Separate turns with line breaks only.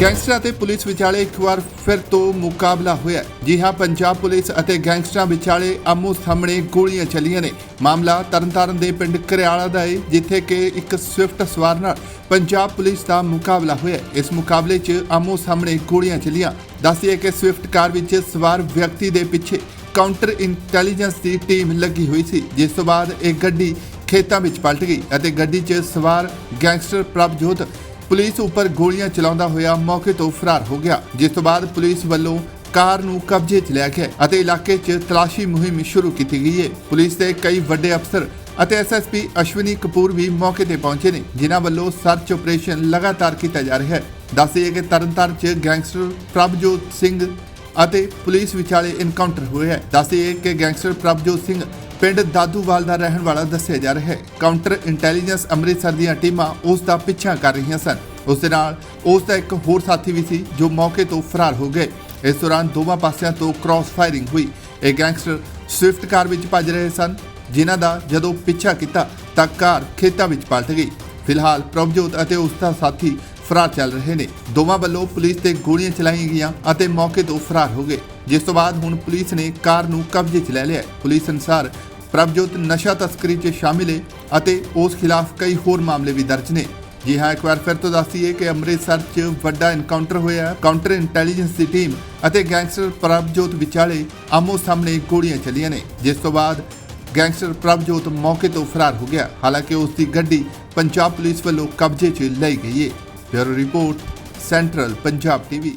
ਗੈਂਗਸਟਰਾਂ ਤੇ ਪੁਲਿਸ ਵਿਚਾਲੇ ਇੱਕ ਵਾਰ ਫਿਰ ਤੋਂ ਮੁਕਾਬਲਾ ਹੋਇਆ ਜੀ ਹਾਂ ਪੰਜਾਬ ਪੁਲਿਸ ਅਤੇ ਗੈਂਗਸਟਰਾਂ ਵਿਚਾਲੇ ਆਮੋ ਸਾਹਮਣੇ ਗੋਲੀਆਂ ਚੱਲੀਆਂ ਨੇ। ਮਾਮਲਾ ਤਰਨਤਾਰਨ ਦੇ ਪਿੰਡ ਕਰਿਆਲਾ ਦਾ ਹੈ ਜਿੱਥੇ ਕਿ ਇੱਕ ਸਵਿਫਟ ਸਵਾਰ ਨਾਲ ਪੰਜਾਬ ਪੁਲਿਸ ਦਾ ਮੁਕਾਬਲਾ ਹੋਇਆ ਇਸ ਮੁਕਾਬਲੇ 'ਚ ਆਮੋ ਸਾਹਮਣੇ ਗੋਲੀਆਂ ਚੱਲੀਆਂ। ਦੱਸਿਆ ਕਿ ਸਵਿਫਟ ਕਾਰ ਵਿੱਚ ਸਵਾਰ ਵਿਅਕਤੀ ਦੇ ਪਿੱਛੇ ਕਾਊਂਟਰ ਇੰਟੈਲੀਜੈਂਸ ਦੀ ਟੀਮ ਲੱਗੀ ਹੋਈ ਸੀ, ਜਿਸ ਤੋਂ ਬਾਅਦ ਇਹ ਗੱਡੀ ਖੇਤਾਂ ਵਿੱਚ ਪਲਟ ਗਈ ਅਤੇ ਗੱਡੀ 'ਚ ਸਵਾਰ ਗੈਂਗਸਟਰ ਪ੍ਰਭਜੋਤ ਪੁਲਿਸ ਉੱਪਰ ਗੋਲੀਆਂ ਚਲਾਉਂਦਾ ਹੋਇਆ ਮੌਕੇ ਤੋਂ ਫਰਾਰ ਹੋ ਗਿਆ, ਜਿਸ ਤੋਂ ਬਾਅਦ ਪੁਲਿਸ ਵੱਲੋਂ ਕਾਰ ਨੂੰ ਕਬਜ਼ੇ 'ਚ ਲਿਆ ਗਿਆ ਅਤੇ ਇਲਾਕੇ 'ਚ ਤਲਾਸ਼ੀ ਮੁਹਿੰਮ ਸ਼ੁਰੂ ਕੀਤੀ ਗਈ ਹੈ ਪੁਲਿਸ ਦੇ ਕਈ ਵੱਡੇ ਅਫਸਰ ਅਤੇ ਐਸਐਸਪੀ ਅਸ਼ਵਨੀ ਕਪੂਰ ਵੀ ਮੌਕੇ ਤੇ ਪਹੁੰਚੇ ਨੇ, ਜਿਨ੍ਹਾਂ ਵੱਲੋਂ ਸਰਚ ਆਪਰੇਸ਼ਨ ਲਗਾਤਾਰ ਕੀਤਾ ਜਾ ਰਿਹਾ ਹੈ। ਦੱਸਿਏ ਕਿ ਤਰਨਤਾਰਨ 'ਚ ਗੈਂਗਸਟਰ ਪ੍ਰਭਜੋਤ ਸਿੰਘ ਅਤੇ ਪੁਲਿਸ ਵਿਚਾਲੇ ਇਨਕਾਊਂਟਰ ਹੋਇਆ ਹੈ। ਦੱਸਿਏ ਕਿ ਗੈਂਗਸਟਰ ਪ੍ਰਭਜੋਤ ਸਿੰਘ ਪਿੰਡ ਦਾਦੂਵਾਲ ਦਾ ਰਹਿਣ ਵਾਲਾ ਦੱਸਿਆ ਜਾ ਰਿਹਾ ਹੈ। ਕਾਊਂਟਰ ਇੰਟੈਲੀਜੈਂਸ ਅੰਮ੍ਰਿਤਸਰ ਦੀਆਂ ਟੀਮਾਂ ਉਸ ਦਾ ਪਿੱਛਾ ਕਰ ਰਹੀਆਂ ਸਨ। ਉਸ ਦੇ ਨਾਲ ਉਸ ਦਾ ਇੱਕ ਹੋਰ ਸਾਥੀ ਵੀ ਸੀ, ਜੋ ਮੌਕੇ ਤੋਂ ਫਰਾਰ ਹੋ ਗਏ। ਇਸ ਦੌਰਾਨ ਦੋਵਾਂ ਪਾਸਿਆਂ ਤੋਂ ਕ੍ਰਾਸ ਫਾਇਰਿੰਗ ਹੋਈ। ਇਹ ਗੈਂਗਸਟਰ ਸਵਿਫਟ ਕਾਰ ਵਿੱਚ ਭੱਜ ਰਹੇ ਸਨ, ਜਿਨ੍ਹਾਂ ਦਾ ਜਦੋਂ ਪਿੱਛਾ ਕੀਤਾ ਤਾਂ ਕਾਰ ਖੇਤਾਂ ਵਿੱਚ ਪਲਟ ਗਈ। ਫਿਲਹਾਲ ਪ੍ਰਭਜੋਤ ਅਤੇ ਉਸ ਦਾ ਸਾਥੀ ਫਰਾਰ ਚੱਲ ਰਹੇ ਨੇ। ਦੋਵਾਂ ਵੱਲੋਂ ਪੁਲਿਸ ਤੇ ਗੋਲੀਆਂ ਚਲਾਈਆਂ ਗਈਆਂ ਅਤੇ ਮੌਕੇ ਤੋਂ ਫਰਾਰ ਹੋ ਗਏ। ਜਿਸ ਤੋਂ ਬਾਅਦ ਹੁਣ ਪੁਲਿਸ ਨੇ ਕਾਰ ਨੂੰ ਕਬਜ਼ੇ 'ਚ ਲੈ ਲਿਆ ਪੁਲਿਸ ਅਨੁਸਾਰ ਪ੍ਰਭਜੋਤ ਨਸ਼ਾ ਤਸਕਰੀ 'ਚ ਸ਼ਾਮਿਲ ਹੈ ਅਤੇ ਉਸ ਖਿਲਾਫ ਕਈ ਹੋਰ ਮਾਮਲੇ ਵੀ ਦਰਜ ਨੇ। ਜੀ ਹਾਂ, ਇੱਕ ਵਾਰ ਫਿਰ ਤੋਂ ਦੱਸੀਏ ਕਿ ਅੰਮ੍ਰਿਤਸਰ 'ਚ ਵੱਡਾ ਐਨਕਾਊਂਟਰ ਹੋਇਆ। ਕਾਊਂਟਰ ਇੰਟੈਲੀਜੈਂਸ ਦੀ ਟੀਮ ਅਤੇ ਗੈਂਗਸਟਰ ਪ੍ਰਭਜੋਤ ਵਿਚਾਲੇ ਆਮੋ ਸਾਹਮਣੇ ਗੋਲੀਆਂ ਚੱਲੀਆਂ ਨੇ, ਜਿਸ ਤੋਂ ਬਾਅਦ ਗੈਂਗਸਟਰ ਪ੍ਰਭਜੋਤ ਮੌਕੇ ਤੋਂ ਫਰਾਰ ਹੋ ਗਿਆ। ਹਾਲਾਂਕਿ ਉਸ ਦੀ ਗੱਡੀ ਪੰਜਾਬ ਪੁਲਿਸ ਵੱਲੋਂ ਕਬਜ਼ੇ 'ਚ ਲਈ ਗਈ ਹੈ bureau report, central Punjab TV.